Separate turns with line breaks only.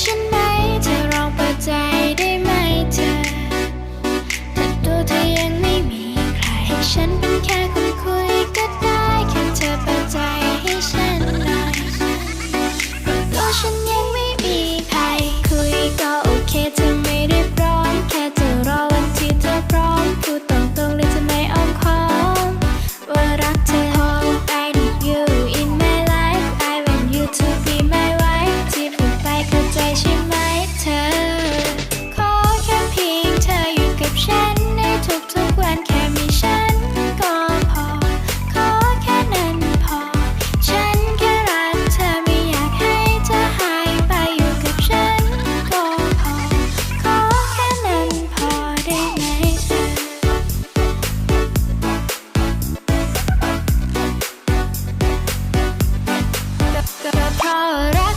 ฉันไหมเธอลองเปิดใจได้ไหมเธอถ้าตัวเธอยังไม่มีใคร ฉันเป็นแค่คนคุยก็